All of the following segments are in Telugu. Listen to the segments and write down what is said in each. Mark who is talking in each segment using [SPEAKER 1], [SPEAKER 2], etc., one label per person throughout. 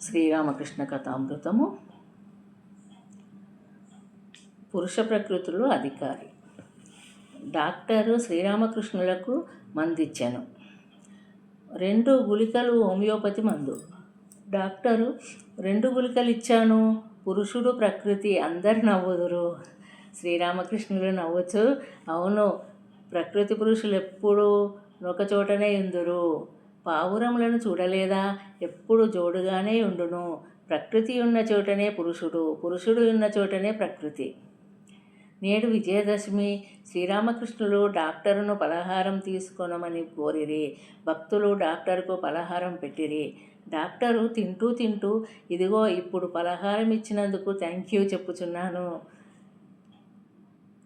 [SPEAKER 1] శ్రీరామకృష్ణ కథామృతము. పురుష ప్రకృతులు అధికారి. డాక్టరు శ్రీరామకృష్ణులకు మందిచ్చాను రెండు గుళికలు హోమియోపతి మందు. డాక్టరు రెండు గుళికలు ఇచ్చాను పురుషుడు ప్రకృతి అందరు నవ్వుదురు. శ్రీరామకృష్ణులు నవ్వచ్చు. అవును ప్రకృతి పురుషులు ఎప్పుడు ఒక చోటనే ఉందురు. పావురములను చూడలేదా? ఎప్పుడు జోడుగానే ఉండును. ప్రకృతి ఉన్న చోటనే పురుషుడు పురుషుడు ఉన్న చోటనే ప్రకృతి. నేడు విజయదశమి. శ్రీరామకృష్ణులు డాక్టరును పలహారం తీసుకొనమని కోరిరి. భక్తులు డాక్టర్కు పలహారం పెట్టిరి. డాక్టరు తింటూ తింటూ ఇదిగో ఇప్పుడు పలహారం ఇచ్చినందుకు థ్యాంక్ యూ చెప్పుచున్నాను.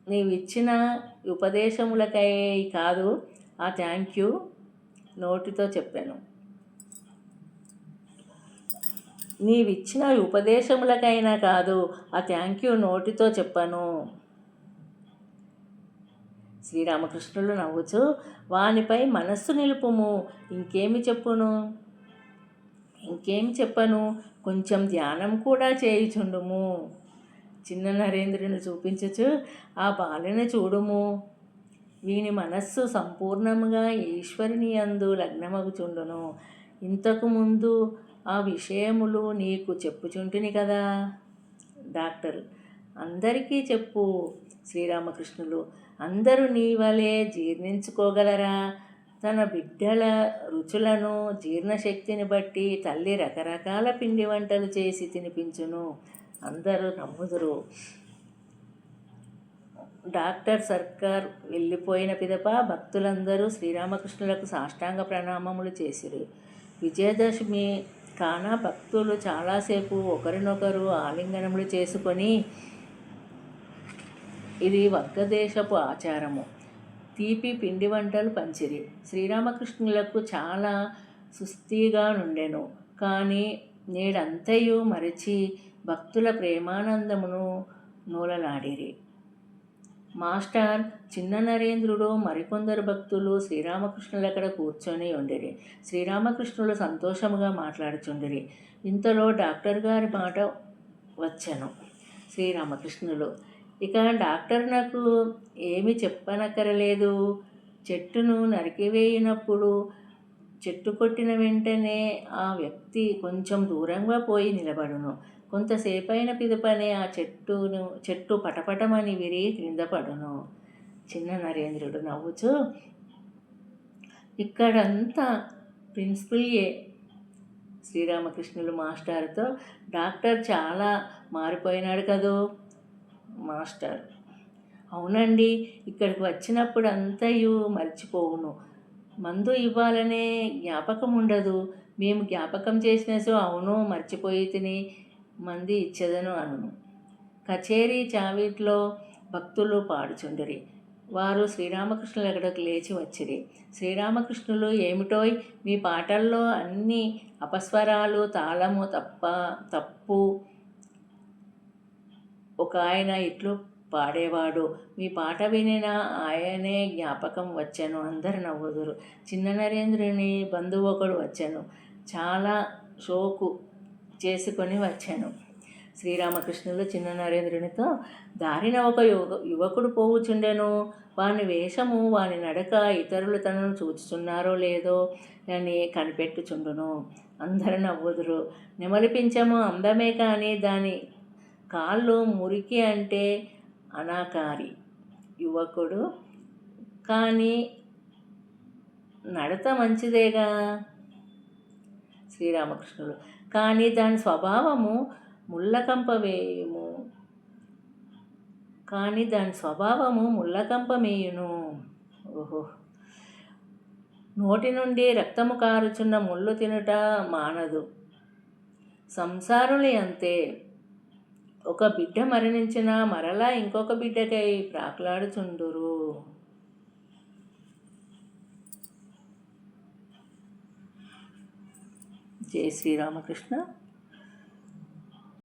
[SPEAKER 1] నీవిచ్చిన ఉపదేశములకై కాదు ఆ థ్యాంక్ యూ నోటితో చెప్పాను. నీవిచ్చిన ఉపదేశములకైనా కాదు ఆ థ్యాంక్ యూ నోటితో చెప్పాను. శ్రీరామకృష్ణులు నవ్వుచు వానిపై మనస్సు నిలుపుము. ఇంకేమి చెప్పును? ఇంకేమి చెప్పను? కొంచెం ధ్యానం కూడా చేయుచుండుము. చిన్న నరేంద్రుని చూపించచ్చు ఆ బాలను చూడుము. వీని మనస్సు సంపూర్ణముగా ఈశ్వరుని అందు లగ్నమగుచుండును. ఇంతకుముందు ఆ విషయములు నీకు చెప్పుచుంటిని కదా? డాక్టర్ అందరికీ చెప్పు. శ్రీరామకృష్ణులు అందరూ నీ వలె జీర్ణించుకోగలరా? తన బిడ్డల రుచులను జీర్ణశక్తిని బట్టి తల్లి రకరకాల పిండి వంటలు చేసి తినిపించును. అందరూ నమ్ముదురు. డాక్టర్ సర్కార్ వెళ్ళిపోయిన పిదప భక్తులందరూ శ్రీరామకృష్ణులకు సాష్టాంగ ప్రణామములు చేసిరి. విజయదశమి కాన భక్తులు చాలాసేపు ఒకరినొకరు ఆలింగనములు చేసుకొని ఇది వర్గదేశపు ఆచారము. తీపి పిండి వంటలు పంచిరి. శ్రీరామకృష్ణులకు చాలా సుస్థిగా నుండెను. కానీ నేడంతయు మరచి భక్తుల ప్రేమానందమును నూలలాడిరి. మాస్టర్ చిన్న నరేంద్రుడు మరికొందరు భక్తులు శ్రీరామకృష్ణులక్కడ కూర్చొని ఉండిరి. శ్రీరామకృష్ణులు సంతోషముగా మాట్లాడుచుండిరి. ఇంతలో డాక్టర్ గారి మాట వచ్చాను. శ్రీరామకృష్ణులు ఇక డాక్టర్ నాకు ఏమి చెప్పనక్కరలేదు. చెట్టును నరికివేయినప్పుడు చెట్టు కొట్టిన వెంటనే ఆ వ్యక్తి కొంచెం దూరంగా పోయి నిలబడును. కొంతసేపైన పిదపనే ఆ చెట్టును చెట్టు పటపటమని విరి క్రింద పడును. చిన్న నరేంద్రుడు నవ్వుచూ ఇక్కడంతా ప్రిన్సిపల్యే. శ్రీరామకృష్ణులు మాస్టర్తో డాక్టర్ చాలా మారిపోయినాడు కదూ? మాస్టర్. అవునండి ఇక్కడికి వచ్చినప్పుడు అంతయు మర్చిపోవును. మందు ఇవ్వాలనే జ్ఞాపకం ఉండదు మేము జ్ఞాపకం చేసిన సో అవును మర్చిపోయి తిని మంది ఇచ్చేదను అనును. కచేరీ చావిట్లో భక్తులు పాడుచుండిరి. వారు శ్రీరామకృష్ణుల ఎక్కడకు లేచి వచ్చిరి. శ్రీరామకృష్ణులు ఏమిటోయ్? మీ పాటల్లో అన్ని అపస్వరాలు తాళము తప్ప తప్పు ఒక ఆయన ఇట్లు పాడేవాడు. మీ పాట వినిన ఆయనే జ్ఞాపకం వచ్చాను. అందరు నవ్వుదురు. చిన్న నరేంద్రుని బంధువు ఒకడు వచ్చాను. చాలా షోకు చేసుకొని వచ్చాను. శ్రీరామకృష్ణులు చిన్న నరేంద్రునితో దారిన ఒక యువ యువకుడు పోవుచుండెను. వాని వేషము వాని నడక ఇతరులు తనను చూచుచున్నారో లేదో అని కనిపెట్టుచుండును. అందరు నవ్వుదురు. నెమలిపించము అందమే కానీ దాని కాళ్ళు మురికి అంటే అనాకారి. యువకుడు కానీ నడత మంచిదేగా? శ్రీరామకృష్ణుడు. కానీ దాని స్వభావము ముళ్ళకంపవేయుము కానీ దాని స్వభావము ముళ్ళకంపమేయును. ఓహో! నోటి నుండి రక్తము కారుచున్న ముళ్ళు తినుట మానదు. సంసారులు అంతే. ఒక బిడ్డ మరణించిన మరలా ఇంకొక బిడ్డకై ప్రాకులాడుచుండురు. జై శ్రీరామకృష్ణ.